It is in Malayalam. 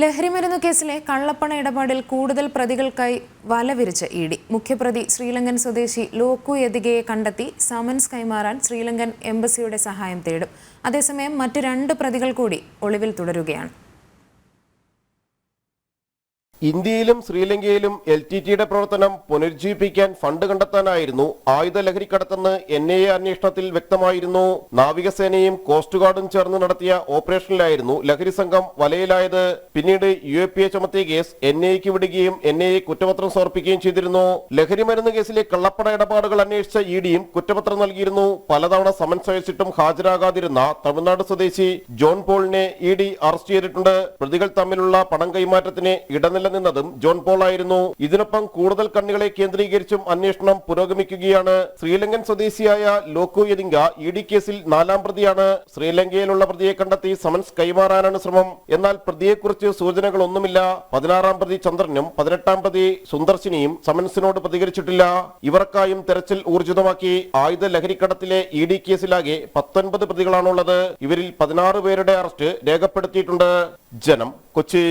ലഹരിമരുന്ന് കേസിലെ കള്ളപ്പണ ഇടപാടിൽ കൂടുതൽ പ്രതികൾക്കായി വലവിരിച്ച് ഇ ഡി. മുഖ്യപ്രതി ശ്രീലങ്കൻ സ്വദേശി ലോക്കു യതികയെ കണ്ടെത്തി സമൻസ് കൈമാറാൻ ശ്രീലങ്കൻ എംബസിയുടെ സഹായം തേടും. അതേസമയം മറ്റ് രണ്ട് പ്രതികൾ കൂടി ഒളിവിൽ തുടരുകയാണ്. ഇന്ത്യയിലും ശ്രീലങ്കയിലും എൽ ടി ടിയുടെ പ്രവർത്തനം പുനരുജ്ജീവിപ്പിക്കാൻ ഫണ്ട് കണ്ടെത്താനായിരുന്നു ആയുധ ലഹരിക്കടത്തെന്ന് എൻ ഐ എ അന്വേഷണത്തിൽ വ്യക്തമായിരുന്നു. നാവികസേനയും കോസ്റ്റ് ഗാർഡും ചേർന്ന് നടത്തിയ ഓപ്പറേഷനിലായിരുന്നു ലഹരി സംഘം വലയിലായത്. പിന്നീട് യു എ പി എ ചുമത്തിയ കേസ് എൻ ഐക്ക് വിടുകയും എൻ ഐ എ കുറ്റപത്രം സമർപ്പിക്കുകയും ചെയ്തിരുന്നു. ലഹരി മരുന്ന് കേസിലെ കള്ളപ്പണ ഇടപാടുകൾ അന്വേഷിച്ച ഇ ഡിയും കുറ്റപത്രം നൽകിയിരുന്നു. പലതവണ സമൻസ് അയച്ചിട്ടും ഹാജരാകാതിരുന്ന തമിഴ്നാട് സ്വദേശി ജോൺ പോളിനെ ഇ ഡി അറസ്റ്റ് ചെയ്തിട്ടുണ്ട്. പ്രതികൾ തമ്മിലുള്ള പണം കൈമാറ്റത്തിന് ഇടനില നിന്നതും ജോൺ പോൾ ആയിരുന്നു. ഇതിനൊപ്പം കൂടുതൽ കണ്ണികളെ കേന്ദ്രീകരിച്ചും അന്വേഷണം പുരോഗമിക്കുകയാണ്. ശ്രീലങ്കൻ സ്വദേശിയായ ലോക്കു യതിങ്ക ഇ ഡി കേസിൽ നാലാം പ്രതിയാണ്. ശ്രീലങ്കയിലുള്ള പ്രതിയെ കണ്ടെത്തി സമൻസ് കൈമാറാനാണ് ശ്രമം. എന്നാൽ പ്രതിയെക്കുറിച്ച് സൂചനകളൊന്നുമില്ല. പതിനാറാം പ്രതി ചന്ദ്രനും പതിനെട്ടാം പ്രതി സുന്ദർശിനിയും സമൻസിനോട് പ്രതികരിച്ചിട്ടില്ല. ഇവർക്കായും തെരച്ചിൽ ഊർജിതമാക്കി. ആയുധ ലഹരിക്കടത്തിലെ ഇ ഡി കേസിലാകെ പത്തൊൻപത് പ്രതികളാണുള്ളത്. ഇവരിൽ പതിനാറ് പേരുടെ അറസ്റ്റ് രേഖപ്പെടുത്തിയിട്ടുണ്ട്. ജനം കൊച്ചി.